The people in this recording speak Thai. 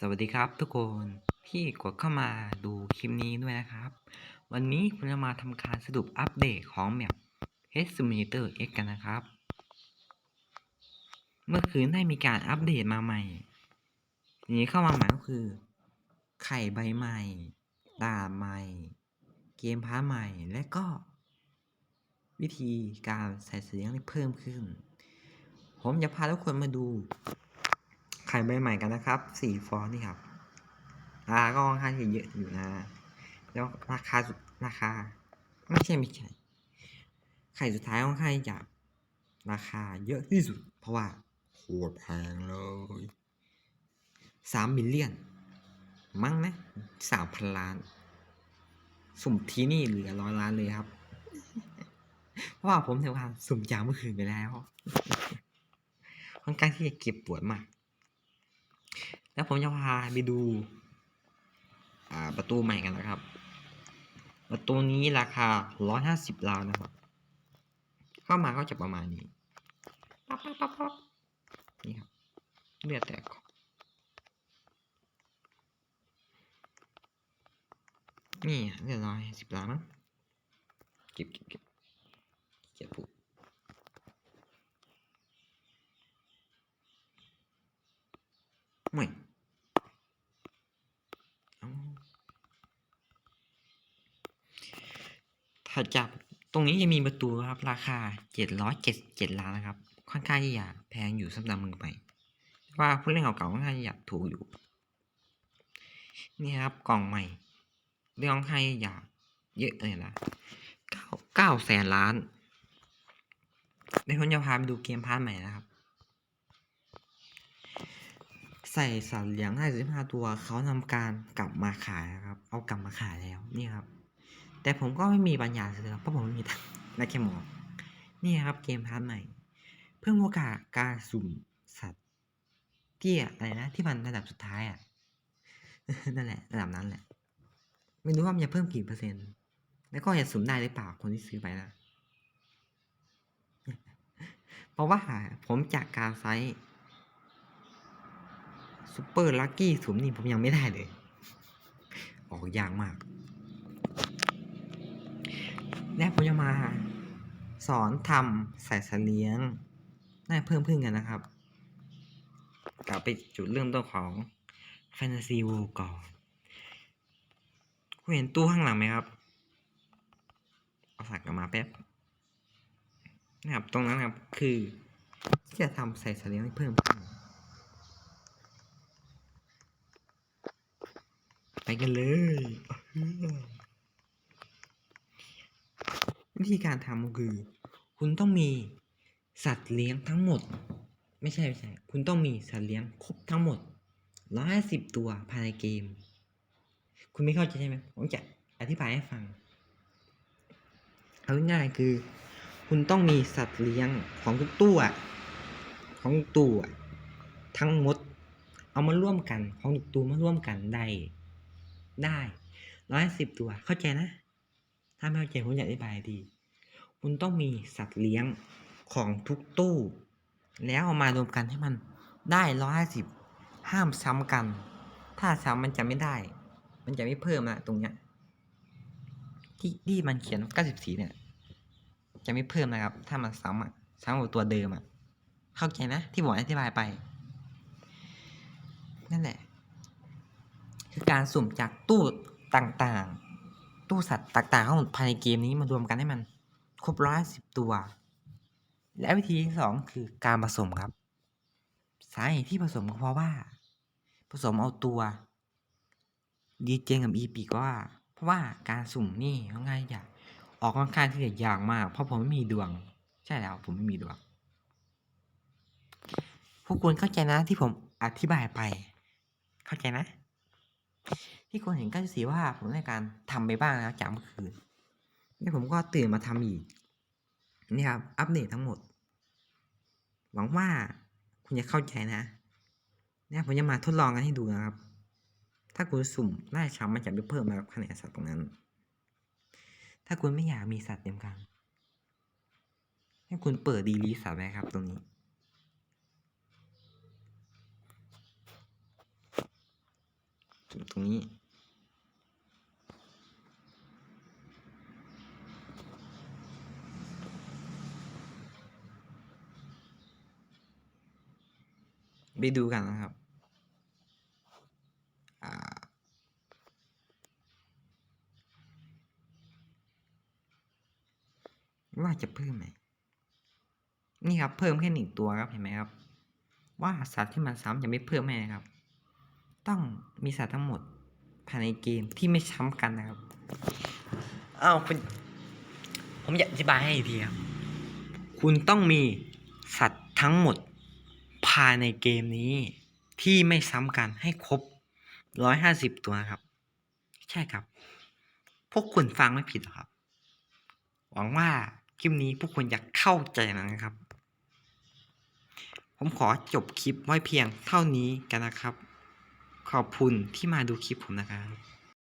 สวัสดีครับทุกคนที่กดเข้ามาดูคลิปนี้ด้วยนะครับ วันนี้ผมจะมาทำการสรุปอัปเดตของแมป h Simulator X กันนะครับ เมื่อคืนได้มีการอัปเดตมาใหม่ทีนี้เข้ามาใหม่ก็คือ ไข่ใบใหม่ด่าใหม่ เกมพาร์ทใหม่ และก็ วิธีการใส่เสียงเพิ่มขึ้น ผมจะพาทุกคนมาดู ไข่ใบใหม่กันนะครับสี่ฟองนี่ครับราคาก็ค่อนข้างเยอะอยู่นะ แล้วราคาสุดราคา ไม่ใช่ไม่ใช่ไข่สุดท้ายค่อนข้างจะราคาเยอะที่สุด เพราะว่าโคตรแพงเลยสามมิลเลียน มั้งนะสามพันล้าน สุ่มทีนี่เหลือร้อยล้านเลยครับ เพราะว่าผมทำการสุ่มจากเมื่อคืนไปแล้วค่อนข้างที่จะเก็บปวดมาก แล้วผมจะพาไปดู อ่าประตูใหม่กันนะครับ ประตูนี้ราคาร้อยหาสิบล้านนะครับ เข้ามาก็จะประมาณนี้ปั๊บปั๊บปั๊บปั๊บนี่ครับเลือดแตกนี่เรียบร้อยสิบล้านมั้งเก็บเก็บเก็บเก็บผูกไม่เอา ถ้าจับตรงนี้จะมีประตูครับ ราคาเจ็ดร้อยเจ็ดเจ็ดล้านนะครับ ค่อนข้างที่จะแพงอยู่สำหรับมือใหม่ว่าผู้เล่นเก่าๆค่อนข้างจะถูกอยู่ นี่ครับกล่องใหม่ เรื่องให้อยากเยอะเลยนะเก้าเก้าแสนล้านในคนจะพาไปดูเกมพาร์ทใหม่นะครับ ใส่สัตว์เลี้ยงให้สิบห้าตัวเขาทำการกลับมาขายนะครับ เอากลับมาขายแล้วนี่ครับ แต่ผมก็ไม่มีปัญญาซื้อเพราะผมไม่มีตังค์ได้แค่หมอนี่ครับเกมพาร์ทใหม่ เพิ่มโอกาสการสุ่มสัตว์ที่อะไรนะที่มันระดับสุดท้ายอะนั่นแหละระดับนั้นแหละ ไม่รู้ว่ามันจะเพิ่มกี่เปอร์เซ็นต์ แล้วก็จะสุ่มได้หรือเปล่าคนที่ซื้อไปนะเพราะว่าผมจากการไซส์ซูเปอร์ลัคกี้สุ่มนี่ผมยังไม่ได้เลย ออกยากมาก และผมจะมา สอนทำใส่สเลียงได้เพิ่มขึ้นกันนะครับ กลับไปจุดเริ่มต้นของ Fantasy World ก่อนคุณเห็นตู้ข้างหลังไหมครับ เอาสักกลับมาแป๊บนะครับตรงนั้นครับคือที่จะทำใส่สเลียงให้เพิ่มขึ้นไปกันเลย วิธีการทำก็คือ คุณต้องมีสัตว์เลี้ยงทั้งหมด ไม่ใช่ไม่ใช่ คุณต้องมีสัตว์เลี้ยงครบทั้งหมดร้อยสิบตัวภายในเกม คุณไม่เข้าใจใช่ไหมผมจะอธิบายให้ฟัง เอาง่ายๆคือ คุณต้องมีสัตว์เลี้ยงของทุกตัวของตัวทั้งหมด เอามาร่วมกันของทุกตัวมาร่วมกันได้ ได้ร้อยสิบตัวเข้าใจนะ ถ้าไม่เข้าใจผมจะอธิบายดี คุณต้องมีสัตว์เลี้ยงของทุกตู้ แล้วเอามารวมกันให้มันได้ร้อยห้าสิบห้ามซ้ำกัน ถ้าซ้ำมันจะไม่ได้ มันจะไม่เพิ่มนะตรงเนี้ยที่ที่มันเขียน94เนี่ย จะไม่เพิ่มนะครับ ถ้ามันซ้ำอะซ้ำกับตัวเดิมอะเข้าใจนะที่ผมอธิบายไป นั่นแหละ คือการสุ่มจากตู้ต่างๆ ตู้สัตว์ต่างๆเข้าภายในเกมนี้มารวมกันให้มัน ครบร้อยสิบตัว และวิธีที่สองคือการผสมครับ สาเหตุที่ผสมก็เพราะว่า ผสมเอาตัวดีเจกับอีปีก็ว่า เพราะว่าการสุ่มนี่ค่อนข้างจะออกค่อนข้างที่จะยากมาก เพราะผมไม่มีดวง ใช่แล้วผมไม่มีดวงพวกคุณเข้าใจนะที่ผมอธิบายไป เข้าใจนะ ที่คุณเห็นก็จะสีว่าผมได้การทำไปบ้างแล้วจากเมื่อคืนนี่ผมก็ตื่นมาทำอีก นี่ครับ อัปเดตทั้งหมด หวังว่าคุณจะเข้าใจนะเนี่ยผมจะมาทดลองกันให้ดูนะครับ ถ้าคุณสุ่มไล่ช้ำมันจะไปเพิ่มนะครับคะแนนสัตว์ตรงนั้น ถ้าคุณไม่อยากมีสัตว์เต็มกันให้คุณเปิดดีลีสัตว์ไว้ครับตรงนี้ ตรงนี้ ไปดูกันนะครับว่าจะเพิ่มไหม นี่ครับเพิ่มแค่หนึ่งตัวครับเห็นไหมครับ ว่าสัตว์ที่มันซ้ำจะไม่เพิ่มแม่ครับ ต้องมีสัตว์ทั้งหมดภายในเกมที่ไม่ซ้ำกันนะครับอ้าวคุณผมอยากอธิบายให้อีกทีครับคุณต้องมีสัตว์ทั้งหมดภายในเกมนี้ ที่ไม่ซ้ำกันให้ครบร้อยห้าสิบตัวครับ ใช่ครับ พวกคุณฟังไม่ผิดหรอครับ หวังว่าคลิปนี้พวกคุณจะเข้าใจนะครับ ผมขอจบคลิปไว้เพียงเท่านี้กันนะครับ ขอบคุณที่มาดูคลิปผมนะครับ